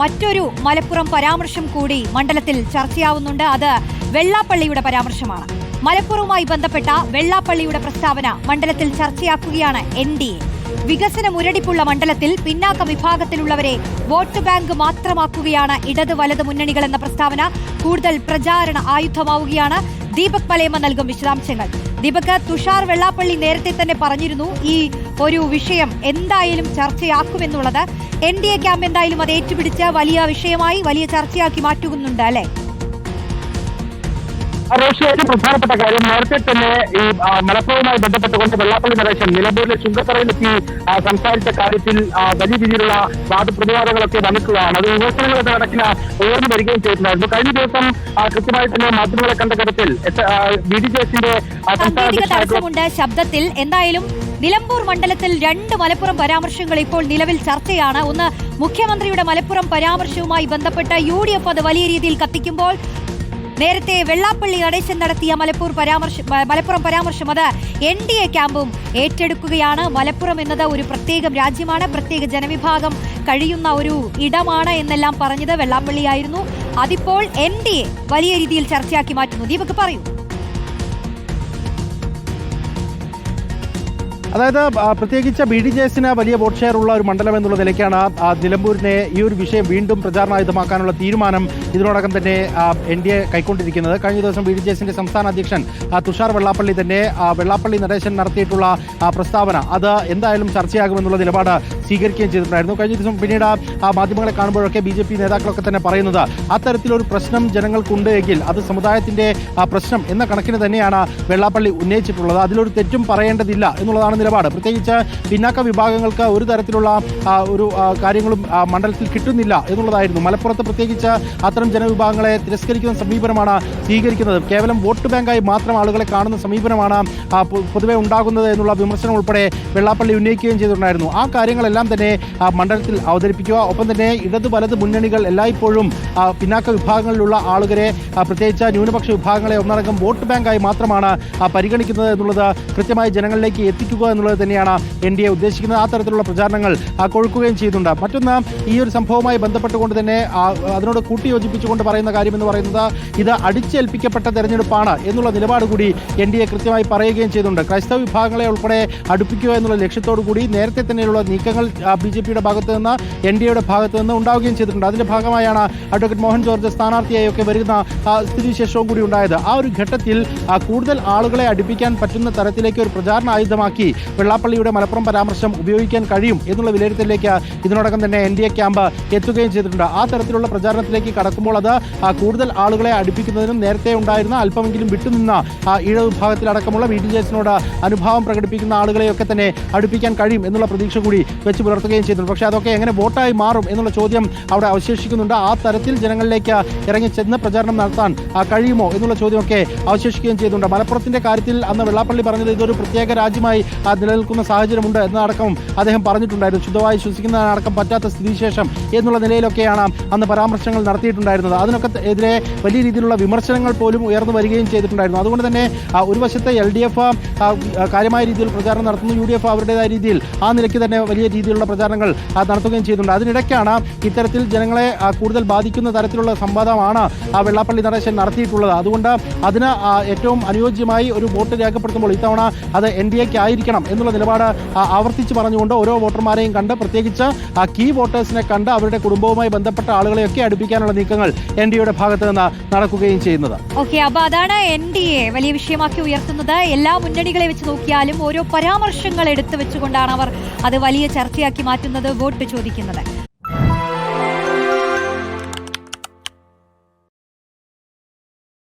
മറ്റൊരു മലപ്പുറം പരാമർശം കൂടി മണ്ഡലത്തിൽ ചർച്ചയാവുന്നുണ്ട്. അത് വെള്ളാപ്പള്ളിയുടെ പരാമർശമാണ്. മലപ്പുറവുമായി ബന്ധപ്പെട്ട വെള്ളാപ്പള്ളിയുടെ പ്രസ്താവന മണ്ഡലത്തിൽ ചർച്ചയാക്കുകയാണ് എൻ ഡി എ. വികസന മുരടിപ്പുള്ള മണ്ഡലത്തിൽ പിന്നാക്ക വിഭാഗത്തിലുള്ളവരെ വോട്ട് ബാങ്ക് മാത്രമാക്കുകയാണ് ഇടത് വലത് മുന്നണികൾ എന്ന പ്രസ്താവന. കൂടുതൽ പ്രചാരണ ആയുധമാവുകയാണ്. ദീപക് പലേമ നൽകും വിശദാംശങ്ങൾ. ദീപക് തുഷാർ വെള്ളാപ്പള്ളി നേരത്തെ തന്നെ പറഞ്ഞിരുന്നു ഈ ഒരു വിഷയം എന്തായാലും ചർച്ചയാക്കുമെന്നുള്ളത്. എൻ ഡി എ ക്യാമ്പ് എന്തായാലും അത് ഏറ്റുപിടിച്ച് വലിയ വിഷയമായി വലിയ ചർച്ചയാക്കി മാറ്റുന്നുണ്ട് അല്ലെ? റോഷി ഒരു പ്രധാനപ്പെട്ട കാര്യം നേരത്തെ തന്നെ ഈ മലപ്പുറവുമായി ബന്ധപ്പെട്ടുകൊണ്ട് വെള്ളാപ്പള്ളി നരേശൻ നിലമ്പൂരിലെ ചുങ്കത്തറയിലെത്തി സംസാരിച്ച കാര്യത്തിൽ വലിയ രീതിയിലുള്ള വാദപ്രതിവാദങ്ങളൊക്കെ വന്നിട്ടുള്ളതാണ്. അത് വിമർശനങ്ങളൊക്കെ കണക്കിന് ഉയർന്നു വരികയും ചെയ്തിട്ടുണ്ടായിരുന്നു. കഴിഞ്ഞ ദിവസം കൃത്യമായി തന്നെ മാധ്യമങ്ങളെ കണ്ട കാര്യത്തിൽ ബി ഡി ജെ എസിന്റെ തടസ്സമുണ്ട്. ശബ്ദത്തിൽ എന്തായാലും നിലമ്പൂർ മണ്ഡലത്തിൽ രണ്ട് മലപ്പുറം പരാമർശങ്ങൾ ഇപ്പോൾ നിലവിൽ ചർച്ചയാണ്. ഒന്ന് മുഖ്യമന്ത്രിയുടെ മലപ്പുറം പരാമർശവുമായി ബന്ധപ്പെട്ട് യു ഡി എഫ് അത് വലിയ രീതിയിൽ കത്തിക്കുമ്പോൾ നേരത്തെ വെള്ളാപ്പള്ളി നടേശൻ നടത്തിയ മലപ്പൂർ പരാമർശം മലപ്പുറം പരാമർശം അത് എൻ ഡി എ ക്യാമ്പും ഏറ്റെടുക്കുകയാണ്. മലപ്പുറം എന്നത് ഒരു പ്രത്യേകം രാജ്യമാണ്. പ്രത്യേക ജനവിഭാഗം കഴിയുന്ന ഒരു ഇടമാണ് എന്നെല്ലാം പറഞ്ഞത് വെള്ളാപ്പള്ളിയായിരുന്നു അതിപ്പോൾ എൻ ഡി എ വലിയ രീതിയിൽ ചർച്ചയാക്കി മാറ്റുന്നു. ദീപക് പറയൂ. അതായത് പ്രത്യേകിച്ച് ബി ഡി ജെ എസിന് വലിയ വോട്ട് ഷെയർ ഉള്ള ഒരു മണ്ഡലം എന്നുള്ള നിലയ്ക്കാണ് നിലമ്പൂരിനെ ഈ ഒരു വിഷയം വീണ്ടും പ്രചാരണായുധമാക്കാനുള്ള തീരുമാനം ഇതിനോടകം തന്നെ എൻ ഡി എ കൈക്കൊണ്ടിരിക്കുന്നത്. കഴിഞ്ഞ ദിവസം ബി ഡി ജെ എസിന്റെ സംസ്ഥാന അധ്യക്ഷൻ തുഷാർ വെള്ളാപ്പള്ളി തന്നെ വെള്ളാപ്പള്ളി നടേശൻ നടത്തിയിട്ടുള്ള പ്രസ്താവന അത് എന്തായാലും ചർച്ചയാകുമെന്നുള്ള നിലപാട് സ്വീകരിക്കുകയും ചെയ്തിട്ടുണ്ടായിരുന്നു. കഴിഞ്ഞ ദിവസം പിന്നീട് മാധ്യമങ്ങളെ കാണുമ്പോഴൊക്കെ ബി ജെ പി നേതാക്കളൊക്കെ തന്നെ പറയുന്നത് അത്തരത്തിലൊരു പ്രശ്നം ജനങ്ങൾക്കുണ്ട് എങ്കിൽ അത് സമുദായത്തിന്റെ പ്രശ്നം എന്ന കണക്കിന് തന്നെയാണ് വെള്ളാപ്പള്ളി ഉന്നയിച്ചിട്ടുള്ളത്. അതിലൊരു തെറ്റും പറയേണ്ടതില്ല എന്നുള്ളതാണ് നിലപാട്. പ്രത്യേകിച്ച് പിന്നാക്ക വിഭാഗങ്ങൾക്ക് ഒരു തരത്തിലുള്ള ഒരു കാര്യങ്ങളും മണ്ഡലത്തിൽ കിട്ടുന്നില്ല എന്നുള്ളതായിരുന്നു. മലപ്പുറത്ത് പ്രത്യേകിച്ച് അത്തരം ജനവിഭാഗങ്ങളെ തിരസ്കരിക്കുന്ന സമീപനമാണ് സ്വീകരിക്കുന്നത്. കേവലം വോട്ട് ബാങ്കായി മാത്രം ആളുകളെ കാണുന്ന സമീപനമാണ് പൊതുവെ ഉണ്ടാകുന്നത് എന്നുള്ള വിമർശനം ഉൾപ്പെടെ വെള്ളാപ്പള്ളി ഉന്നയിക്കുകയും ചെയ്തിട്ടുണ്ടായിരുന്നു. ആ കാര്യങ്ങളെല്ലാം തന്നെ മണ്ഡലത്തിൽ അവതരിപ്പിക്കുക ഒപ്പം തന്നെ ഇടത് വലത് മുന്നണികൾ എല്ലായ്പ്പോഴും പിന്നാക്ക വിഭാഗങ്ങളിലുള്ള ആളുകളെ പ്രത്യേകിച്ച് ന്യൂനപക്ഷ വിഭാഗങ്ങളെ ഒന്നടങ്കം വോട്ട് ബാങ്കായി മാത്രമാണ് പരിഗണിക്കുന്നത് എന്നുള്ളത് കൃത്യമായി ജനങ്ങളിലേക്ക് എത്തിക്കുക എന്നുള്ളത് തന്നെയാണ് എൻ ഡി എ ഉദ്ദേശിക്കുന്നത്. ആ തരത്തിലുള്ള പ്രചാരണങ്ങൾ കൊഴുക്കുകയും ചെയ്യുന്നുണ്ട് മറ്റൊന്ന് ഈ ഒരു സംഭവവുമായി ബന്ധപ്പെട്ടുകൊണ്ട് തന്നെ അതിനോട് കൂട്ടിയോജിപ്പിച്ചുകൊണ്ട് പറയുന്ന കാര്യം എന്ന് പറയുന്നത് ഇത് അടിച്ചേൽപ്പിക്കപ്പെട്ട തെരഞ്ഞെടുപ്പാണ് എന്നുള്ള നിലപാട് കൂടി എൻ ഡി എ കൃത്യമായി പറയുകയും ചെയ്തിട്ടുണ്ട്. ക്രൈസ്തവ വിഭാഗങ്ങളെ ഉൾപ്പെടെ അടുപ്പിക്കുക എന്നുള്ള ലക്ഷ്യത്തോടു കൂടി നേരത്തെ തന്നെയുള്ള നീക്കങ്ങൾ ബി ജെ പിയുടെ ഭാഗത്ത് നിന്ന് എൻ ഡി എയുടെ ഭാഗത്ത് നിന്ന് ഉണ്ടാവുകയും ചെയ്തിട്ടുണ്ട്. അതിന്റെ ഭാഗമായാണ് അഡ്വക്കേറ്റ് മോഹൻ ജോർജ് സ്ഥാനാർത്ഥിയായി ഒക്കെ വരുന്ന സ്ഥിതിവിശേഷവും കൂടി ഉണ്ടായത്. ആ ഒരു ഘട്ടത്തിൽ കൂടുതൽ ആളുകളെ അടുപ്പിക്കാൻ പറ്റുന്ന തരത്തിലേക്ക് ഒരു പ്രചാരണ ആയുധമാക്കി വെള്ളാപ്പള്ളിയുടെ മലപ്പുറം പരാമർശം ഉപയോഗിക്കാൻ കഴിയും എന്നുള്ള വിലയിരുത്തലിലേക്ക് ഇതിനോടകം തന്നെ എൻ ഡി എ ക്യാമ്പ് എത്തുകയും ചെയ്തിട്ടുണ്ട്. ആ തരത്തിലുള്ള പ്രചാരണത്തിലേക്ക് കടക്കുമ്പോൾ അത് കൂടുതൽ ആളുകളെ അടുപ്പിക്കുന്നതിനും നേരത്തെ ഉണ്ടായിരുന്ന അല്പമെങ്കിലും വിട്ടുനിന്ന ഈഴ വിഭാഗത്തിലടക്കമുള്ള വി. ഡി ജെ അനുഭാവം പ്രകടിപ്പിക്കുന്ന ആളുകളെയൊക്കെ തന്നെ അടുപ്പിക്കാൻ കഴിയും എന്നുള്ള പ്രതീക്ഷ കൂടി വെച്ച് പുലർത്തുകയും ചെയ്തിട്ടുണ്ട്. പക്ഷേ അതൊക്കെ എങ്ങനെ വോട്ടായി മാറും എന്നുള്ള ചോദ്യം അവിടെ അവശേഷിക്കുന്നുണ്ട്. ആ തരത്തിൽ ജനങ്ങളിലേക്ക് ഇറങ്ങി ചെന്ന് പ്രചാരണം നടത്താൻ കഴിയുമോ എന്നുള്ള ചോദ്യമൊക്കെ അവശേഷിക്കുകയും ചെയ്തിട്ടുണ്ട്. മലപ്പുറത്തിന്റെ കാര്യത്തിൽ അന്ന് വെള്ളാപ്പള്ളി പറഞ്ഞത് ഇതൊരു പ്രത്യേക രാജ്യമായി നിലനിൽക്കുന്ന സാഹചര്യമുണ്ട് എന്നടക്കം അദ്ദേഹം പറഞ്ഞിട്ടുണ്ടായിരുന്നു. ശുദ്ധമായി ശ്വസിക്കുന്നതിനടക്കം പറ്റാത്ത സ്ഥിതിശേഷം എന്നുള്ള നിലയിലൊക്കെയാണ് അന്ന് പരാമർശങ്ങൾ നടത്തിയിട്ടുണ്ടായിരുന്നത്. അതിനൊക്കെ എതിരെ വലിയ രീതിയിലുള്ള വിമർശനങ്ങൾ പോലും ഉയർന്നു വരികയും ചെയ്തിട്ടുണ്ടായിരുന്നു. അതുകൊണ്ട് തന്നെ ഒരു വശത്തെ എൽ ഡി എഫ് കാര്യമായ രീതിയിൽ പ്രചാരണം നടത്തുന്നു. യു ഡി എഫ് അവരുടേതായ രീതിയിൽ ആ നിലയ്ക്ക് തന്നെ വലിയ രീതിയിലുള്ള പ്രചാരണങ്ങൾ നടത്തുകയും ചെയ്യുന്നുണ്ട് അതിനിടയ്ക്കാണ് ഇത്തരത്തിൽ ജനങ്ങളെ കൂടുതൽ ബാധിക്കുന്ന തരത്തിലുള്ള സംവാദമാണ് ആ വെള്ളാപ്പള്ളി നടേശൻ നടത്തിയിട്ടുള്ളത്. അതുകൊണ്ട് അതിന് ഏറ്റവും അനുയോജ്യമായി ഒരു വോട്ട് രേഖപ്പെടുത്തുമ്പോൾ ഇത്തവണ അത് എൻ ഡി എക്ക് ആയിരിക്കണം. എന്നുള്ള നിലപാട് ആവർത്തിച്ച് പറഞ്ഞുകൊണ്ട് ഓരോ വോട്ടർമാരെയും കണ്ട് പ്രത്യേകിച്ച് കീ വോട്ടേഴ്സിനെ കണ്ട് അവരുടെ കുടുംബവുമായി ബന്ധപ്പെട്ട ആളുകളെയൊക്കെ അടുപ്പിക്കാനുള്ള നീക്കങ്ങൾ എൻ ഡി എയുടെ ഭാഗത്ത് നിന്ന് നടക്കുകയും ചെയ്യുന്നത്. ഓക്കെ അപ്പൊ അതാണ് എൻ ഡി എ വലിയ വിഷയമാക്കി ഉയർത്തുന്നത്. എല്ലാ മുന്നണികളെ വെച്ച് നോക്കിയാലും ഓരോ പരാമർശങ്ങൾ എടുത്തു വെച്ചുകൊണ്ടാണ് അവർ അത് വലിയ ചർച്ചയാക്കി മാറ്റുന്നത് വോട്ട് ചോദിക്കുന്നത്.